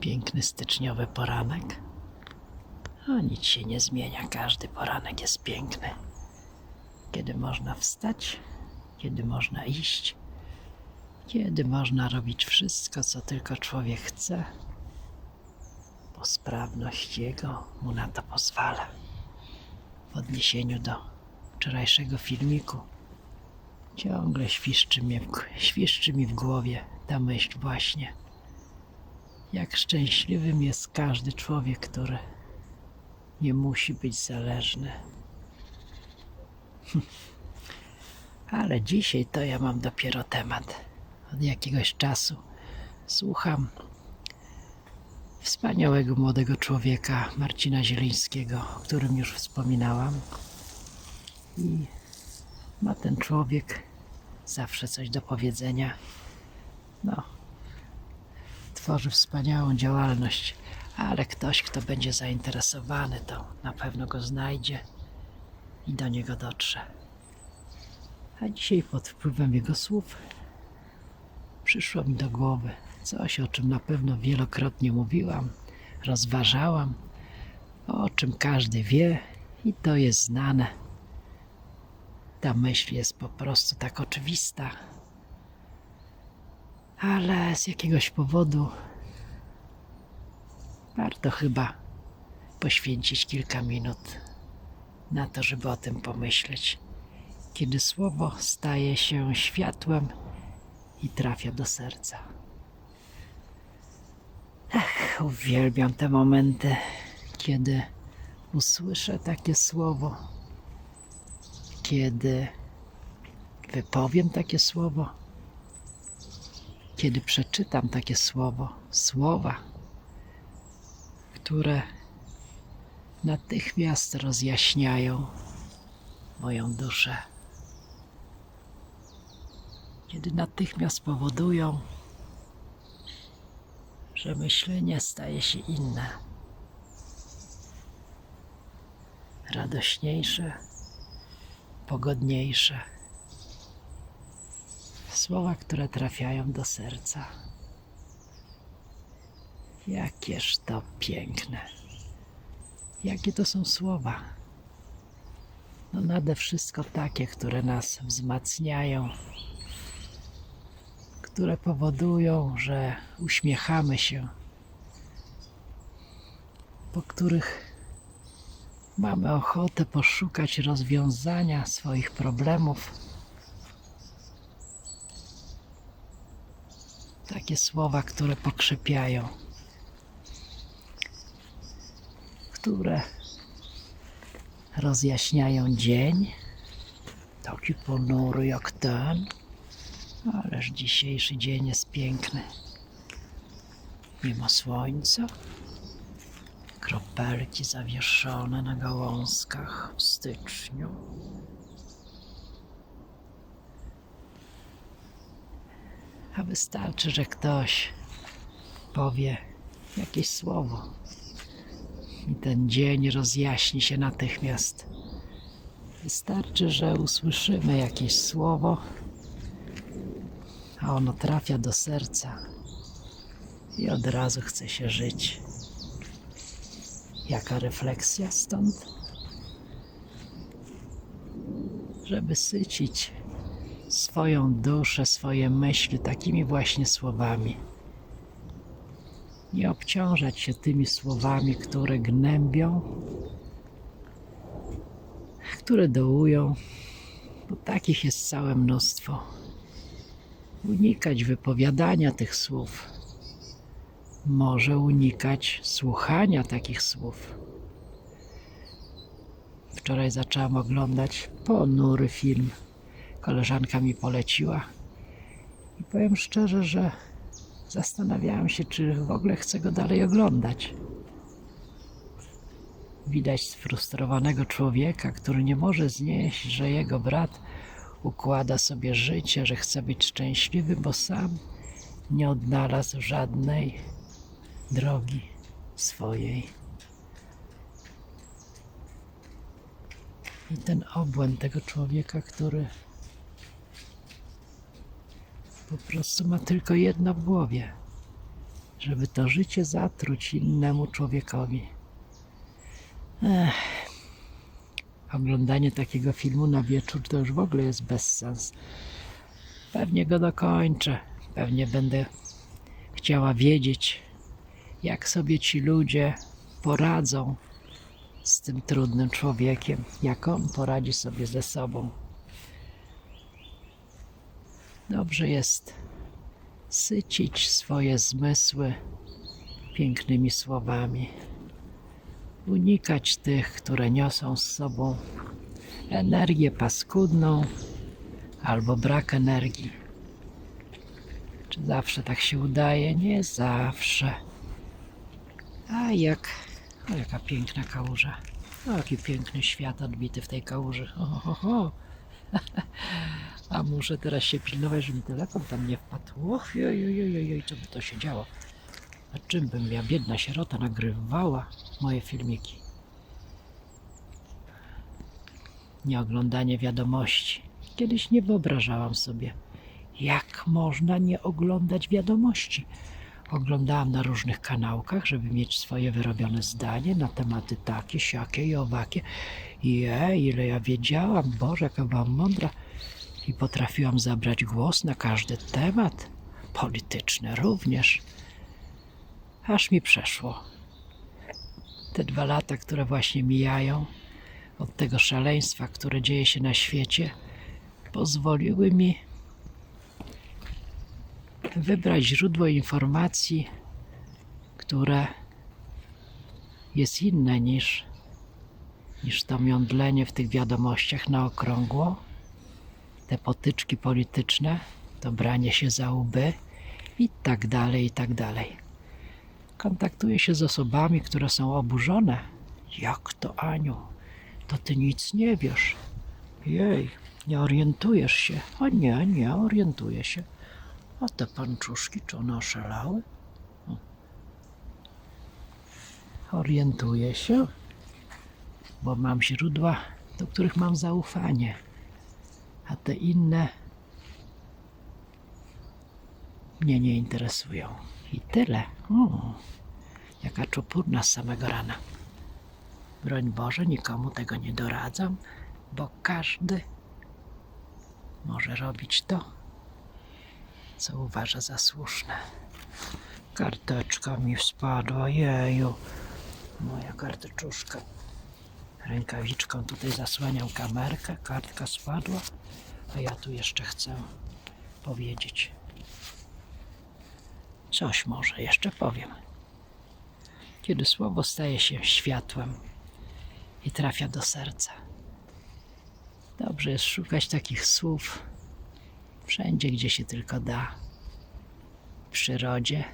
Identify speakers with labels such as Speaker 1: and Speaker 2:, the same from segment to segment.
Speaker 1: Piękny styczniowy poranek. A nic się nie zmienia, każdy poranek jest piękny. Kiedy można wstać, kiedy można iść, kiedy można robić wszystko, co tylko człowiek chce, bo sprawność jego mu na to pozwala. W odniesieniu do wczorajszego filmiku ciągle świszczy mi, świszczy mi w głowie ta myśl właśnie jak szczęśliwym jest każdy człowiek, który nie musi być zależny. Ale dzisiaj to ja mam dopiero temat. Od jakiegoś czasu słucham wspaniałego młodego człowieka Marcina Zielińskiego, o którym już wspominałam. I ma ten człowiek zawsze coś do powiedzenia. No, tworzy wspaniałą działalność, ale ktoś, kto będzie zainteresowany, to na pewno go znajdzie i do niego dotrze. A dzisiaj pod wpływem jego słów przyszło mi do głowy coś, o czym na pewno wielokrotnie mówiłam, rozważałam, o czym każdy wie i to jest znane. Ta myśl jest po prostu tak oczywista, ale z jakiegoś powodu warto chyba poświęcić kilka minut na to, żeby o tym pomyśleć. Kiedy słowo staje się światłem i trafia do serca. Ach, uwielbiam te momenty, kiedy usłyszę takie słowo, kiedy wypowiem takie słowo kiedy przeczytam takie słowo, słowa, które natychmiast rozjaśniają moją duszę, kiedy natychmiast powodują, że myślenie staje się inne, radośniejsze, pogodniejsze słowa, które trafiają do serca. Jakież to piękne. Jakie to są słowa. No nade wszystko takie, które nas wzmacniają, które powodują, że uśmiechamy się, po których mamy ochotę poszukać rozwiązania swoich problemów Takie słowa, które pokrzepiają, które rozjaśniają dzień, taki ponury jak ten, ależ dzisiejszy dzień jest piękny. Mimo słońca, kropelki zawieszone na gałązkach w styczniu. A wystarczy, że ktoś powie jakieś słowo i ten dzień rozjaśni się natychmiast. Wystarczy, że usłyszymy jakieś słowo, a ono trafia do serca i od razu chce się żyć. Jaka refleksja stąd? Żeby sycić swoją duszę, swoje myśli takimi właśnie słowami. Nie obciążać się tymi słowami, które gnębią, które dołują, bo takich jest całe mnóstwo. Unikać wypowiadania tych słów. Może unikać słuchania takich słów. Wczoraj zaczęłam oglądać ponury film koleżanka mi poleciła. I powiem szczerze, że zastanawiałem się, czy w ogóle chcę go dalej oglądać. Widać sfrustrowanego człowieka, który nie może znieść, że jego brat układa sobie życie, że chce być szczęśliwy, bo sam nie odnalazł żadnej drogi swojej. I ten obłęd tego człowieka, który po prostu ma tylko jedno w głowie, żeby to życie zatruć innemu człowiekowi. Ech. Oglądanie takiego filmu na wieczór to już w ogóle jest bezsens. Pewnie go dokończę. Pewnie będę chciała wiedzieć, jak sobie ci ludzie poradzą z tym trudnym człowiekiem, jak on poradzi sobie ze sobą. Dobrze jest sycić swoje zmysły pięknymi słowami, unikać tych, które niosą z sobą energię paskudną albo brak energii. Czy zawsze tak się udaje? Nie zawsze. A jak, o jaka piękna kałuża. O, jaki piękny świat odbity w tej kałuży. O, ho, ho. A muszę teraz się pilnować, żeby mi telefon tam nie wpadł. Och, joj, joj, joj, joj, co by to się działo? A czym bym ja, biedna sierota, nagrywała moje filmiki? Nieoglądanie wiadomości. Kiedyś nie wyobrażałam sobie, jak można nie oglądać wiadomości. Oglądałam na różnych kanałkach, żeby mieć swoje wyrobione zdanie na tematy takie, siakie i owakie. Je, ile ja wiedziałam, Boże, jaka byłam mądra. I potrafiłam zabrać głos na każdy temat, polityczny również. Aż mi przeszło. Te dwa lata, które właśnie mijają od tego szaleństwa, które dzieje się na świecie, pozwoliły mi wybrać źródło informacji, które jest inne niż, niż to miądlenie w tych wiadomościach na okrągło, te potyczki polityczne, to branie się za łby i tak dalej, i tak dalej. Kontaktuję się z osobami, które są oburzone. Jak to, Aniu? To ty nic nie wiesz. Jej, nie orientujesz się. O nie, nie orientuję się. A te panczuszki, czy one oszalały? Orientuję się, bo mam źródła, do których mam zaufanie. A te inne mnie nie interesują. I tyle. O, jaka czupurna z samego rana. Broń Boże, nikomu tego nie doradzam, bo każdy może robić to, co uważa za słuszne. Karteczka mi spadła, jeju. Moja karteczuszka. Rękawiczką tutaj zasłaniam kamerkę, kartka spadła, a ja tu jeszcze chcę powiedzieć. Coś może jeszcze powiem. Kiedy słowo staje się światłem i trafia do serca. Dobrze jest szukać takich słów wszędzie, gdzie się tylko da. W przyrodzie,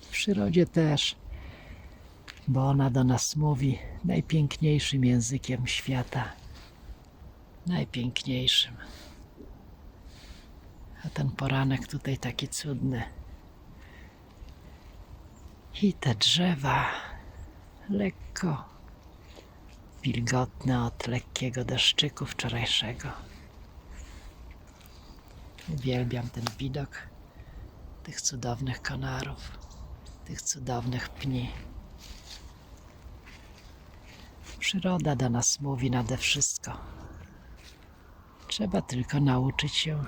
Speaker 1: w przyrodzie też, bo ona do nas mówi najpiękniejszym językiem świata. Najpiękniejszym. A ten poranek tutaj taki cudny. I te drzewa lekko wilgotne od lekkiego deszczyku wczorajszego. Uwielbiam ten widok tych cudownych konarów, tych cudownych pni. Przyroda do nas mówi nade wszystko. Trzeba tylko nauczyć się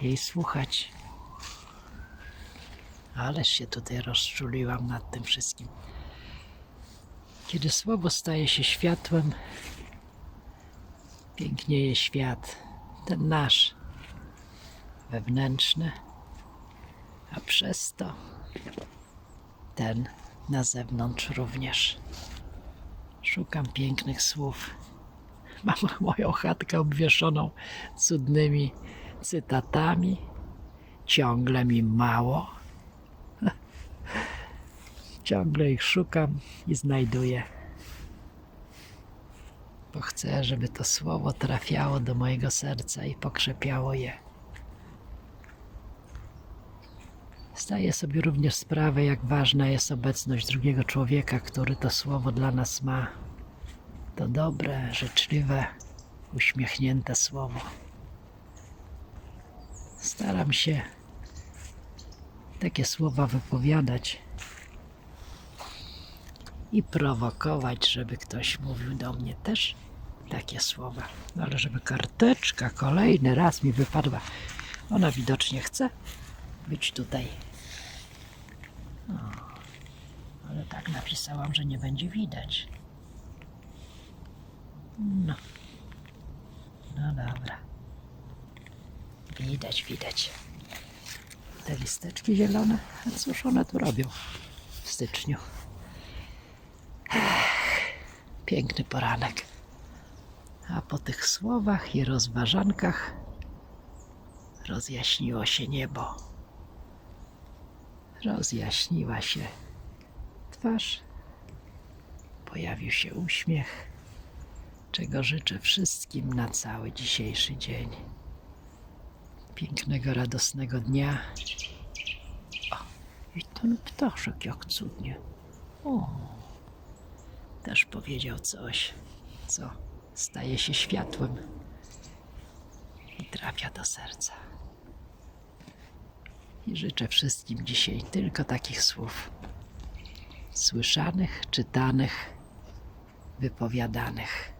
Speaker 1: jej słuchać. Ależ się tutaj rozczuliłam nad tym wszystkim. Kiedy słowo staje się światłem, pięknieje świat, ten nasz, wewnętrzny, a przez to ten na zewnątrz również. Szukam pięknych słów. Mam moją chatkę obwieszoną cudnymi cytatami. Ciągle mi mało. Ciągle ich szukam i znajduję. Bo chcę, żeby to słowo trafiało do mojego serca i pokrzepiało je. Zdaję sobie również sprawę, jak ważna jest obecność drugiego człowieka, który to słowo dla nas ma. To dobre, życzliwe, uśmiechnięte słowo. Staram się takie słowa wypowiadać i prowokować, żeby ktoś mówił do mnie też takie słowa. No ale żeby karteczka kolejny raz mi wypadła, ona widocznie chce być tutaj. O, ale tak napisałam, że nie będzie widać. No. No dobra. Widać, widać. Te listeczki zielone, a cóż one tu robią w styczniu? Ech, piękny poranek. A po tych słowach i rozważankach rozjaśniło się niebo. Rozjaśniła się twarz. Pojawił się uśmiech, czego życzę wszystkim na cały dzisiejszy dzień. Pięknego, radosnego dnia. O, i ten ptaszek jak cudnie. O, też powiedział coś, co staje się światłem i trafia do serca. I życzę wszystkim dzisiaj tylko takich słów słyszanych, czytanych, wypowiadanych.